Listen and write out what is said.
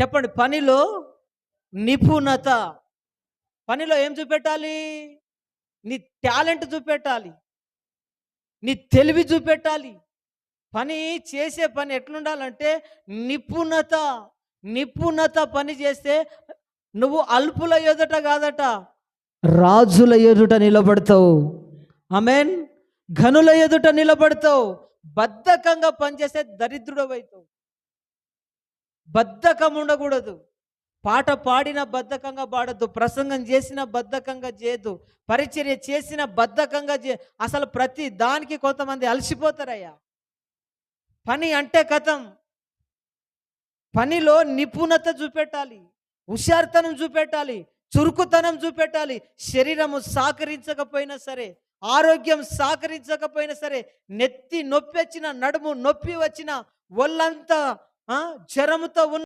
చెప్పండి పనిలో నిపుణత. పనిలో ఏం చూపెట్టాలి? నీ టాలెంట్ చూపెట్టాలి. నీ తెలివి చూపెట్టాలి. పని చేసే పని ఎట్లుండాలంటే నిపుణత. నిపుణత పని చేస్తే నువ్వు అల్పుల ఎదుట కాదట రాజుల ఎదుట నిలబడతావు. ఆమెన్. ఘనుల ఎదుట నిలబడతావు. బద్ధకంగా పనిచేస్తే దరిద్రుడవైతావు. బద్ధకం ఉండకూడదు పాట పాడిన బద్ధకంగా పాడద్దు. ప్రసంగం చేసిన బద్ధకంగా చేయద్దు. పరిచర్య చేసిన బద్ధకంగా చే అసలు ప్రతి దానికి కొంతమంది అలసిపోతారయ్యా. పని అంటే కథం. పనిలో నిపుణత చూపెట్టాలి. హుషారుతనం చూపెట్టాలి. చురుకుతనం చూపెట్టాలి. శరీరము సహకరించకపోయినా సరే ఆరోగ్యం సహకరించకపోయినా సరే నెత్తి నొప్పి వచ్చిన నడుము నొప్పి వచ్చిన ఒళ్ళంతా జ్వరముతో ఉన్న